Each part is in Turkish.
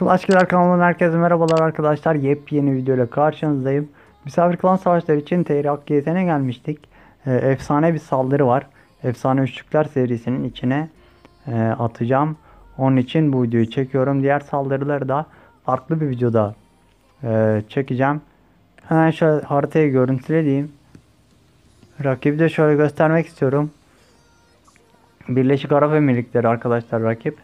Clashkiler kanalından herkese merhabalar arkadaşlar. Yepyeni videoyla karşınızdayım. Misafir klan savaşları için TR GTN'e gelmiştik. Ee, efsane bir saldırı var. Efsane Üçlükler serisinin içine e, atacağım. Onun için bu videoyu çekiyorum. Diğer saldırıları da farklı bir videoda e, çekeceğim. Hemen şöyle haritayı görüntüleyeyim. Rakibi de şöyle göstermek istiyorum. Birleşik Arap Emirlikleri arkadaşlar rakip.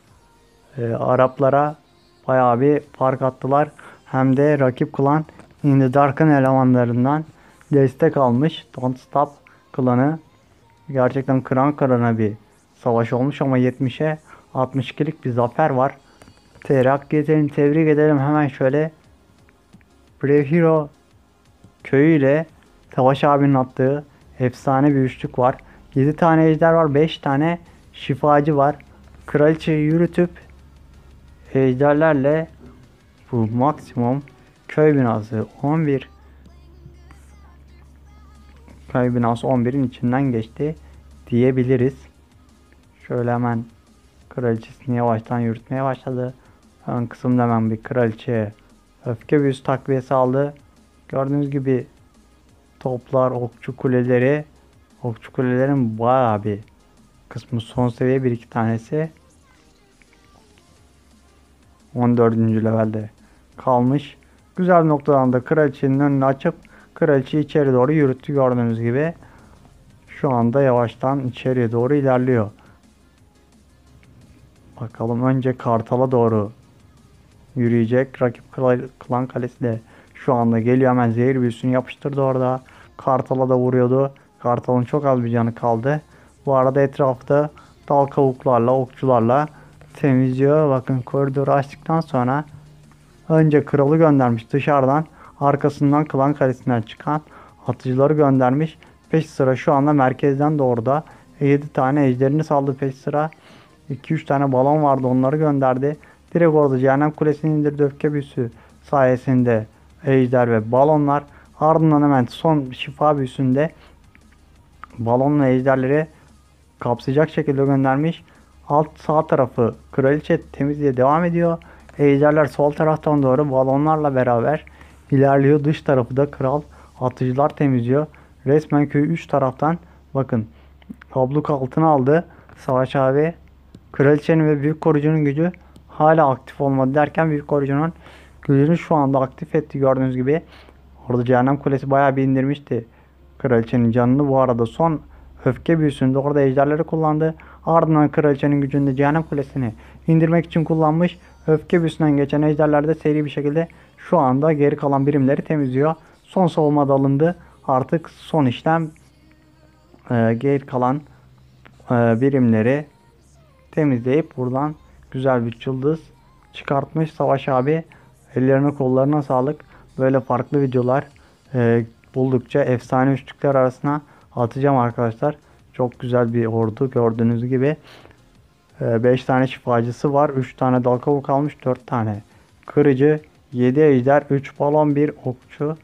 Ee, Araplara bayağı bir fark attılar. Hem de rakip klan In the Dark'ın elemanlarından destek almış. Don't Stop klanı. Gerçekten kıran kırana bir savaş olmuş ama 70'e 62'lik bir zafer var. Terak gezelim tebrik edelim hemen şöyle Brave Hero köyüyle Savaş abinin attığı efsane bir üçlük var. 7 tane ejder var 5 tane şifacı var. Kraliçeyi yürütüp ejderlerle bu maksimum köy binası 11 köy binası 11'in içinden geçti diyebiliriz. Şöyle hemen kraliçesini yavaştan yürütmeye başladı. Ön kısımda hemen bir kraliçeye öfke büyüsü takviyesi aldı. Gördüğünüz gibi toplar, okçu kuleleri okçu kulelerin bayağı bir kısmı son seviye bir iki tanesi 14. levelde kalmış. Güzel noktadan da kraliçenin önünü açıp kraliçeyi içeri doğru yürüttü gördüğünüz gibi. Şu anda yavaştan içeriye doğru ilerliyor. Bakalım önce Kartal'a doğru yürüyecek. Rakip kla- klan kalesi de şu anda geliyor hemen zehir büyüsünü yapıştırdı orada. Kartal'a da vuruyordu. Kartal'ın çok az bir canı kaldı. Bu arada etrafta dal kavuklarla, okçularla temizliyor. Bakın koridoru açtıktan sonra önce kralı göndermiş dışarıdan. Arkasından klan kalesinden çıkan atıcıları göndermiş. Peş sıra şu anda merkezden doğru da 7 tane ejderini saldı peş sıra. 2-3 tane balon vardı onları gönderdi. Direkt orada cehennem kulesini indirdi öfke büyüsü sayesinde ejder ve balonlar. Ardından hemen son şifa büyüsünde balonla ejderleri kapsayacak şekilde göndermiş. Alt sağ tarafı kraliçe temizliğe devam ediyor. Ejderler sol taraftan doğru balonlarla beraber ilerliyor. Dış tarafı da kral atıcılar temizliyor. Resmen köyü 3 taraftan bakın abluk altına aldı. Savaş abi kraliçenin ve büyük korucunun gücü hala aktif olmadı derken büyük korucunun gücünü şu anda aktif etti gördüğünüz gibi. Orada cehennem kulesi bayağı bir indirmişti. Kraliçenin canını bu arada son öfke büyüsünde orada ejderleri kullandı. Ardından kraliçenin gücünde cehennem kulesini indirmek için kullanmış. Öfke büyüsünden geçen ejderler de seri bir şekilde şu anda geri kalan birimleri temizliyor. Son savunma da alındı. Artık son işlem e, geri kalan e, birimleri temizleyip buradan güzel bir yıldız çıkartmış Savaş abi. Ellerine kollarına sağlık. Böyle farklı videolar e, buldukça efsane üçlükler arasına atacağım arkadaşlar. Çok güzel bir ordu gördüğünüz gibi. 5 tane şifacısı var. 3 tane dal kavuk almış. 4 tane kırıcı. 7 ejder. 3 balon 1 okçu.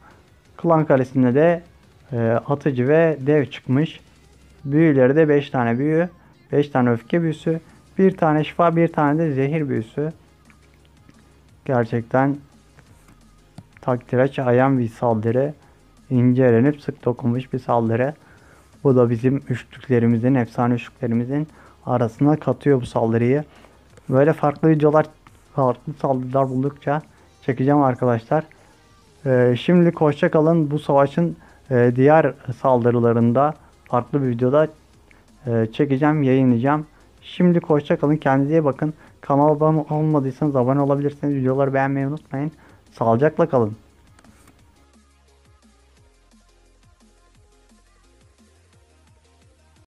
Klan kalesinde de e, atıcı ve dev çıkmış. Büyüleri de 5 tane büyü. 5 tane öfke büyüsü. 1 tane şifa. 1 tane de zehir büyüsü. Gerçekten takdire şayan bir saldırı. İncelenip sık dokunmuş bir saldırı. Bu da bizim üçlüklerimizin, efsane üçlüklerimizin arasına katıyor bu saldırıyı. Böyle farklı videolar, farklı saldırılar buldukça çekeceğim arkadaşlar. Ee, şimdilik hoşça kalın. Bu savaşın e, diğer saldırılarında farklı bir videoda e, çekeceğim, yayınlayacağım. Şimdilik hoşça kalın. Kendinize iyi bakın. Kanala abone olmadıysanız abone olabilirsiniz. Videoları beğenmeyi unutmayın. Sağlıcakla kalın.